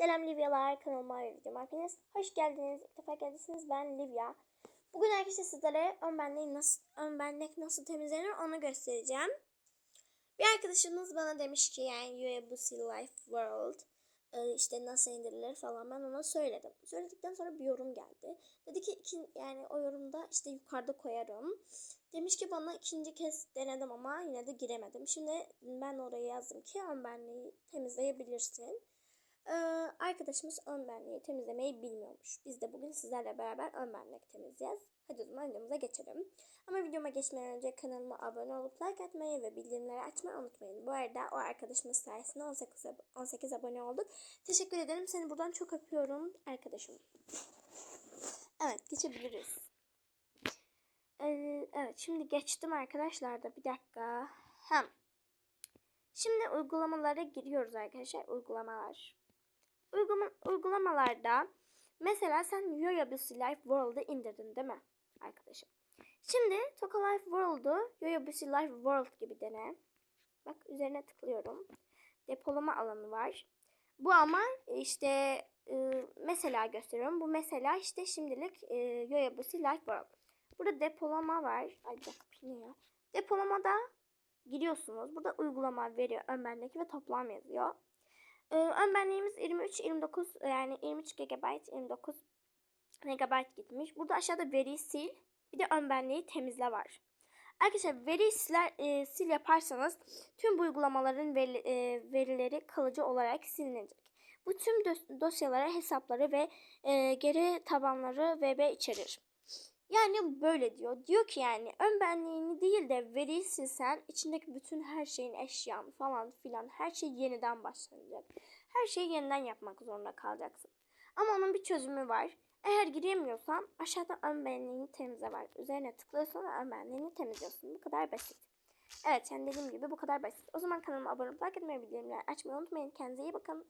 Selam Livyalar kanalıma ve videoma hepiniz hoş geldiniz. İlk defa geldiyseniz ben Livya. Bugün arkadaşlar sizlere ön benlik nasıl, ön benlik nasıl temizlenir onu göstereceğim. Bir arkadaşımız bana demiş ki yani UABC Life World e, işte nasıl indirilir falan ben ona söyledim. Söyledikten sonra bir yorum geldi. Dedi ki iki, yani o yorumda işte yukarıda koyarım. Demiş ki bana ikinci kez denedim ama yine de giremedim. Şimdi ben oraya yazdım ki ön benliği temizleyebilirsin. Ee, arkadaşımız ön benliği temizlemeyi bilmiyormuş. Biz de bugün sizlerle beraber ön benlik temizleyeceğiz. Hadi o zaman videomuza geçelim. Ama videoma geçmeden önce kanalıma abone olup like atmayı ve bildirimleri açmayı unutmayın. Bu arada o arkadaşımız sayesinde 18, ab- 18 abone olduk. Teşekkür ederim. Seni buradan çok öpüyorum arkadaşım. Evet geçebiliriz. Ee, evet şimdi geçtim arkadaşlar da bir dakika. Hem. Şimdi uygulamalara giriyoruz arkadaşlar. Uygulamalar. Uygulama, uygulamalarda mesela sen Yoyabus Life World'ı indirdin değil mi arkadaşım? Şimdi Toka Life World'u Yoyabus Life World gibi dene. Bak üzerine tıklıyorum. Depolama alanı var. Bu ama işte e, mesela gösteriyorum. Bu mesela işte şimdilik e, Yoyabus Life World. Burada depolama var. Ay ya? Depolamada giriyorsunuz. Burada uygulama veriyor ön bendeki ve toplam yazıyor. Ee, ön benliğimiz 23 29 yani 23 GB 29 MB gitmiş. Burada aşağıda veri sil bir de ön benliği temizle var. Arkadaşlar veri siler, e, sil yaparsanız tüm bu uygulamaların veri, e, verileri kalıcı olarak silinecek. Bu tüm dos- dosyalara, hesapları ve e, geri tabanları VB içerir. Yani böyle diyor. Diyor ki yani ön benliğini değil de veriyi silsen içindeki bütün her şeyin eşyan falan filan her şey yeniden başlanacak. Her şeyi yeniden yapmak zorunda kalacaksın. Ama onun bir çözümü var. Eğer giremiyorsan aşağıda ön benliğini temizle var. Üzerine tıklıyorsun ve ön benliğini temizliyorsun. Bu kadar basit. Evet yani dediğim gibi bu kadar basit. O zaman kanalıma abone olup like bildirimleri açmayı unutmayın. Kendinize iyi bakın.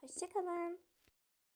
Hoşçakalın.